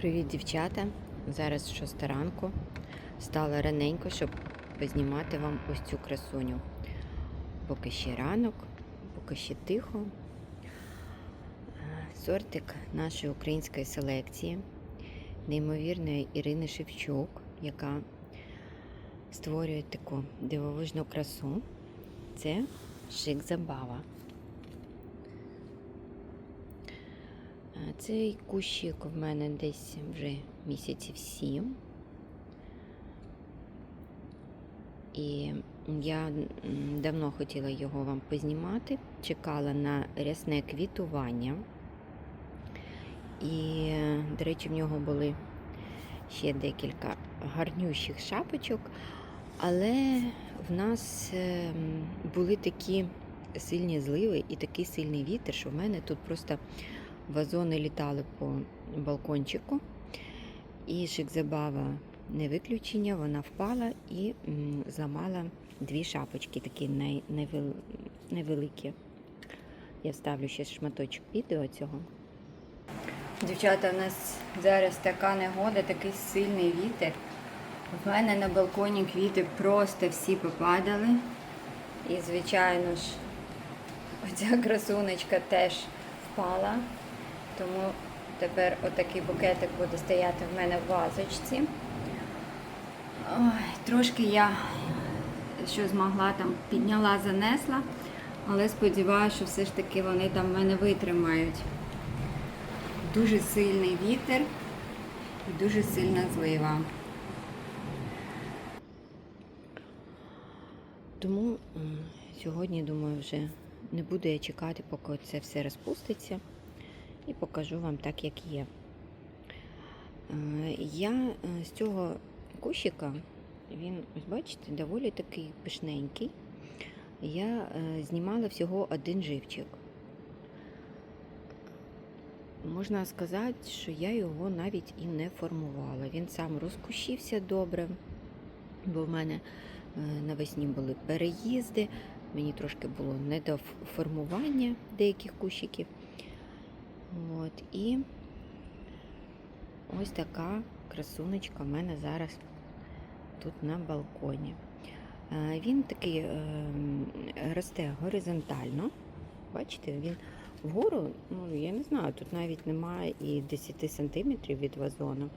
Привіт, дівчата! Зараз 6 ранку. Стала раненько, щоб познімати вам ось цю красуню. Поки ще ранок, поки ще тихо. Сортик нашої української селекції, неймовірної Ірини Шевчук, яка створює таку дивовижну красу. Це шик забава. Цей кущик в мене десь вже місяців сім. І я давно хотіла його вам познімати, чекала на рясне квітування. І, до речі, в нього були ще декілька гарнющих шапочок, але в нас е, були такі сильні зливи і такий сильний вітер, що в мене тут просто вазони літали по балкончику. І шикзабава не виключення, вона впала і зламала дві шапочки, такі най, найвел, невеликі. Я вставлю ще шматочок відео цього. Дівчата, у нас зараз така негода, такий сильний вітер. В мене на балконі квіти просто всі попадали. І, звичайно ж, оця красунечка теж впала. Тому тепер отакий букетик буде стояти в мене в вазочці. Ой, трошки я що змогла там підняла, занесла, але сподіваюся, що все ж таки вони там в мене витримають. Дуже сильний вітер і дуже сильна злива. Тому сьогодні, думаю, вже не буду я чекати, поки це все розпуститься, і покажу вам так, як є. Е, Я е, з цього кущика, він, ось бачите, доволі такий пишненький. Я е, знімала всього один живчик. Можна сказати, що я його навіть і не формувала. Він сам розкущився добре, бо в мене навесні були переїзди, мені трошки було не до формування деяких кущиків. От, і ось така красунечка в мене зараз тут на балконі. Е, Він такий е, росте горизонтально. Бачите, він вгору, ну я не знаю, тут навіть немає і 10 сантиметрів від вазону.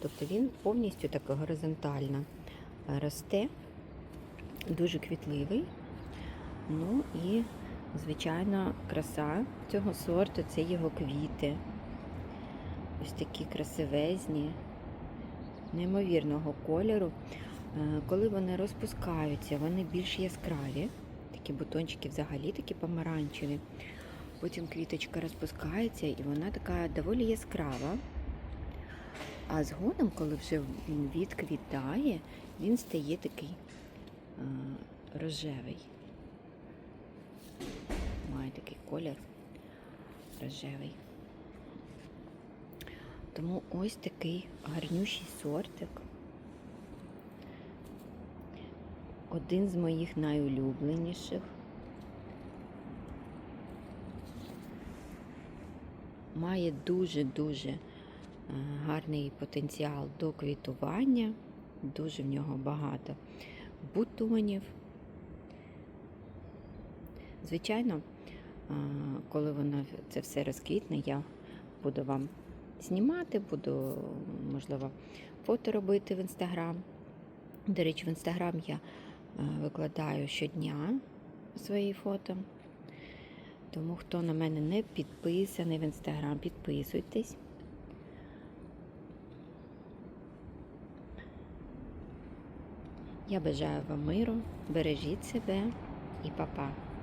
Тобто він повністю так горизонтально е, росте, дуже квітливий. Ну і, звичайно, краса цього сорту це його квіти. Ось такі красивезні, неймовірного кольору. Е, Коли вони розпускаються, вони більш яскраві. Такі бутончики взагалі такі помаранчеві. Потім квіточка розпускається і вона така доволі яскрава. А згодом, коли вже він відквітає, він стає такий е, рожевий. Має такий колір рожевий. Тому ось такий гарнющий сортик. Один з моїх найулюбленіших. Має дуже-дуже е, гарний потенціал до квітування. Дуже в нього багато бутонів. Звичайно, коли воно це все розквітне, я буду вам знімати, буду, можливо, фото робити в інстаграм. До речі, в інстаграм я викладаю щодня свої фото. Тому хто на мене не підписаний в інстаграм, підписуйтесь. Я бажаю вам миру, бережіть себе і па-па.